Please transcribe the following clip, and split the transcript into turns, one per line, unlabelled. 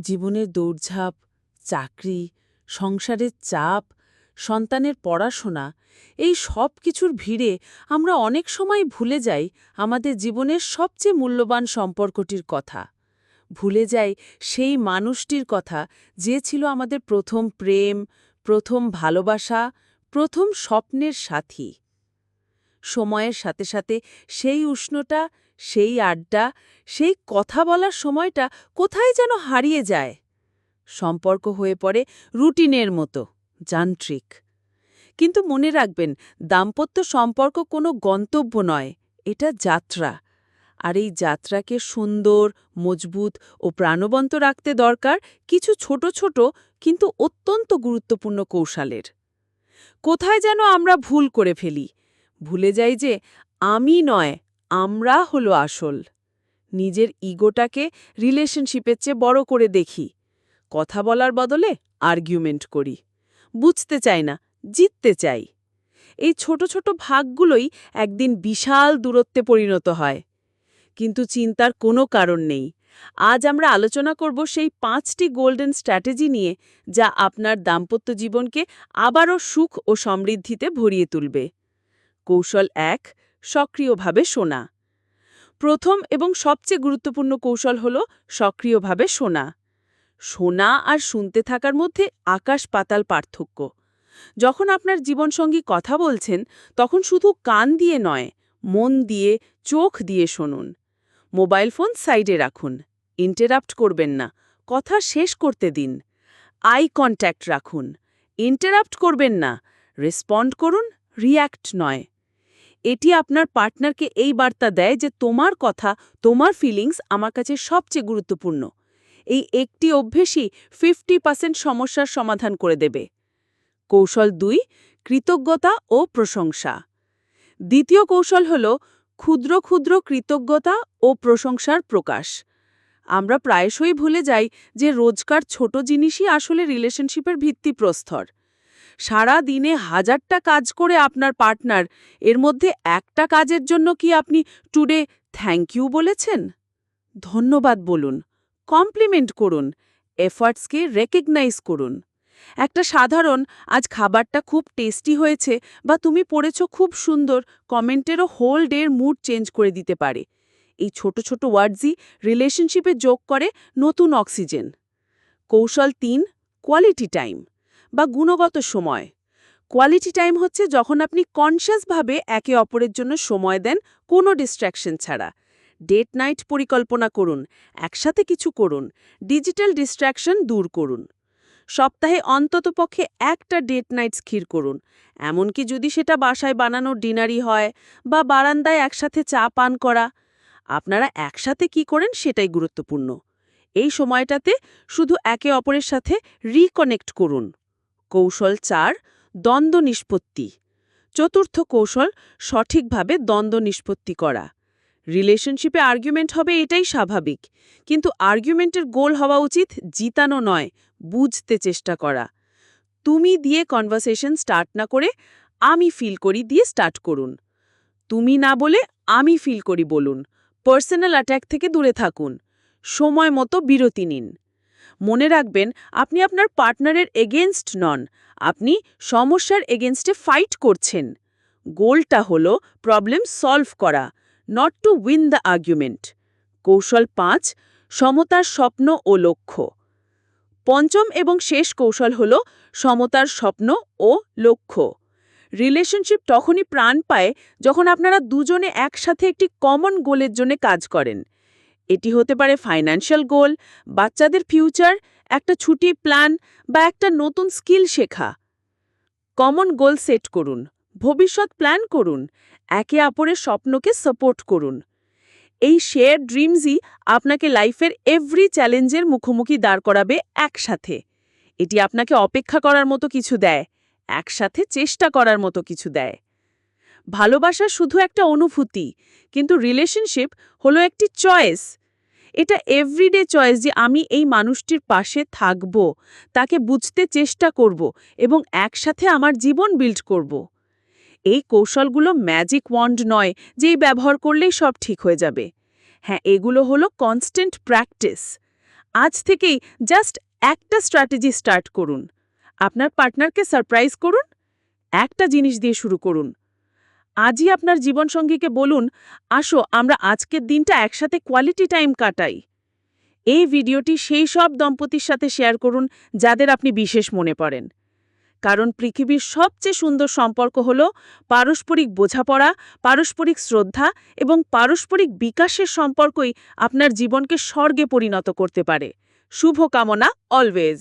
জীবনের দৌড়ঝাঁপ, চাকরি, সংসারের চাপ, সন্তানের পড়াশোনা, এই সব কিছুর ভিড়ে আমরা অনেক সময় ভুলে যাই আমাদের জীবনের সবচেয়ে মূল্যবান সম্পর্কটির কথা। ভুলে যাই সেই মানুষটির কথা যে ছিল আমাদের প্রথম প্রেম, প্রথম ভালোবাসা, প্রথম স্বপ্নের সাথী। সময়ের সাথে সাথে সেই উষ্ণটা সেই আড্ডা, সেই কথা বলার সময়টা কোথায় যেন হারিয়ে যায়। সম্পর্ক হয়ে পড়ে রুটিনের মতো, যান্ত্রিক। কিন্তু মনে রাখবেন, দাম্পত্য সম্পর্ক কোনো গন্তব্য নয়, এটা যাত্রা। আর এই যাত্রাকে সুন্দর, মজবুত ও প্রাণবন্ত রাখতে দরকার কিছু ছোট ছোট কিন্তু অত্যন্ত গুরুত্বপূর্ণ কৌশলের। কোথায় যেন আমরা ভুল করে ফেলি। ভুলে যাই যে, আমি নয় আমরা হলো আসল। নিজের ইগোটাকে রিলেশনশিপের চেয়ে বড় করে দেখি। কথা বলার বদলে আর্গুমেন্ট করি। বুঝতে চাই না, জিততে চাই। এই ছোট ছোট ভাগগুলোই একদিন বিশাল দূরত্বে পরিণত হয়। কিন্তু চিন্তার কোনো কারণ নেই। আজ আমরা আলোচনা করব সেই পাঁচটি গোল্ডেন স্ট্র্যাটেজি নিয়ে যা আপনার দাম্পত্য জীবনকে আবারও সুখ ও সমৃদ্ধিতে ভরিয়ে তুলবে। কৌশল এক সক্রিয়ভাবে শোনা। প্রথম এবং সবচেয়ে গুরুত্বপূর্ণ কৌশল হল সক্রিয়ভাবে শোনা। শোনা আর শুনতে থাকার মধ্যে আকাশ পাতাল পার্থক্য। যখন আপনার জীবনসঙ্গী কথা বলছেন, তখন শুধু কান দিয়ে নয়, মন দিয়ে, চোখ দিয়ে শুনুন। মোবাইল ফোন সাইডে রাখুন। ইন্টারাপ্ট করবেন না। কথা শেষ করতে দিন। আই কন্ট্যাক্ট রাখুন। ইন্টারাপ্ট করবেন না। রেসপন্ড করুন রিয়্যাক্ট নয়। এটি আপনার পার্টনারকে এই বার্তা দেয় যে তোমার কথা, তোমার ফিলিংস আমার কাছে সবচেয়ে গুরুত্বপূর্ণ। এই একটি অভ্যেসই ফিফটি পার্সেন্ট সমস্যার সমাধান করে দেবে। কৌশল দুই, কৃতজ্ঞতা ও প্রশংসা। দ্বিতীয় কৌশল হল ক্ষুদ্র ক্ষুদ্র কৃতজ্ঞতা ও প্রশংসার প্রকাশ। আমরা প্রায়শই ভুলে যাই যে রোজকার ছোট জিনিসই আসলে রিলেশনশিপের ভিত্তিপ্রস্তর সারা দিনে হাজারটা কাজ করে আপনার পার্টনার। এর মধ্যে একটা কাজের জন্য কি আপনি টুডে থ্যাংক ইউ বলেছেন? ধন্যবাদ বলুন, কমপ্লিমেন্ট করুন, এফার্টসকে রেকগনাইজ করুন। একটা সাধারণ, আজ খাবারটা খুব টেস্টি হয়েছে বা তুমি পড়েছ খুব সুন্দর, কমেন্টেরও হোল ডের মুড চেঞ্জ করে দিতে পারে। এই ছোট ছোট ওয়ার্ডসই রিলেশনশিপে যোগ করে নতুন অক্সিজেন। কৌশল তিন, কোয়ালিটি টাইম। বা গুণগত সময়। কোয়ালিটি টাইম হচ্ছে যখন আপনি কনশিয়াসভাবে একে অপরের জন্য সময় দেন কোনো ডিস্ট্র্যাকশন ছাড়া। ডেট নাইট পরিকল্পনা করুন, একসাথে কিছু করুন ডিজিটাল ডিস্ট্র্যাকশন দূর করুন। সপ্তাহে অন্ততপক্ষে একটা ডেট নাইট স্থির করুন, এমনকি যদি সেটা বাসায় বানানো ডিনারই হয় বা বারান্দায় একসাথে চা পান করা। আপনারা একসাথে কি করেন সেটাই গুরুত্বপূর্ণ। এই সময়টাতে শুধু একে অপরের সাথে রিকনেক্ট করুন। কৌশল চার, দ্বন্দ্ব নিষ্পত্তি। চতুর্থ কৌশল, সঠিকভাবে দ্বন্দ্ব নিষ্পত্তি করা। রিলেশনশিপে আর্গুমেন্ট হবে এটাই স্বাভাবিক, কিন্তু আর্গুমেন্টের গোল হওয়া উচিত জিতানো নয়, বুঝতে চেষ্টা করা। তুমি দিয়ে কনভারসেশন স্টার্ট না করে আমি ফিল করি দিয়ে স্টার্ট করুন। তুমি না বলে আমি ফিল করি বলুন। পার্সোনাল অ্যাট্যাক থেকে দূরে থাকুন। সময় মতো বিরতি নিন। মনে রাখবেন, আপনি আপনার পার্টনারের এগেনস্ট নন। আপনি সমস্যার এগেনস্টে ফাইট করছেন। গোলটা হল প্রবলেম সলভ করা not to win the argument কৌশল পাঁচ, সমতার স্বপ্ন ও লক্ষ্য। পঞ্চম এবং শেষ কৌশল হল সমতার স্বপ্ন ও লক্ষ্য। রিলেশনশিপ তখনই প্রাণ পায় যখন আপনারা দুজনে একসাথে একটি কমন গোলের জন্য কাজ করেন। এটি হতে পারে ফাইন্যান্সিয়াল গোল বাচ্চাদের ফিউচার একটা ছুটি প্ল্যান বা একটা নতুন স্কিল শেখা। কমন গোল সেট করুন, ভবিষ্যৎ প্ল্যান করুন, একে অপরের স্বপ্নকে সাপোর্ট করুন। এই শেয়ার ড্রিমসই আপনাকে লাইফের এভরি চ্যালেঞ্জের মুখোমুখি দাঁড় করাবে একসাথে। এটি আপনাকে অপেক্ষা করার মতো কিছু দেয়, একসাথে চেষ্টা করার মতো কিছু দেয়। ভালোবাসা শুধু একটা অনুভূতি, কিন্তু রিলেশনশিপ হলো একটি চয়েস এটা এভরিডে চয়েস যে আমি এই মানুষটির পাশে থাকব, তাকে বুঝতে চেষ্টা করব এবং একসাথে আমার জীবন বিল্ড করব। এই কৌশলগুলো ম্যাজিক ওয়ান্ড নয় যেই ব্যবহার করলেই সব ঠিক হয়ে যাবে। হ্যাঁ এগুলো হলো কনস্ট্যান্ট প্র্যাকটিস আজ থেকেই জাস্ট একটা স্ট্র্যাটেজি স্টার্ট করুন। আপনার পার্টনারকে সারপ্রাইজ করুন, একটা জিনিস দিয়ে শুরু করুন। আজই আপনার জীবনসঙ্গীকে বলুন, আসো আমরা আজকের দিনটা একসাথে কোয়ালিটি টাইম কাটাই। এই ভিডিওটি সেই সব দম্পতির সাথে শেয়ার করুন যাদের আপনি বিশেষ মনে পড়েন। কারণ পৃথিবীর সবচেয়ে সুন্দর সম্পর্ক হল পারস্পরিক বোঝাপড়া, পারস্পরিক শ্রদ্ধা এবং পারস্পরিক বিকাশের সম্পর্কই আপনার জীবনকে স্বর্গে পরিণত করতে পারে। শুভকামনা অলওয়েজ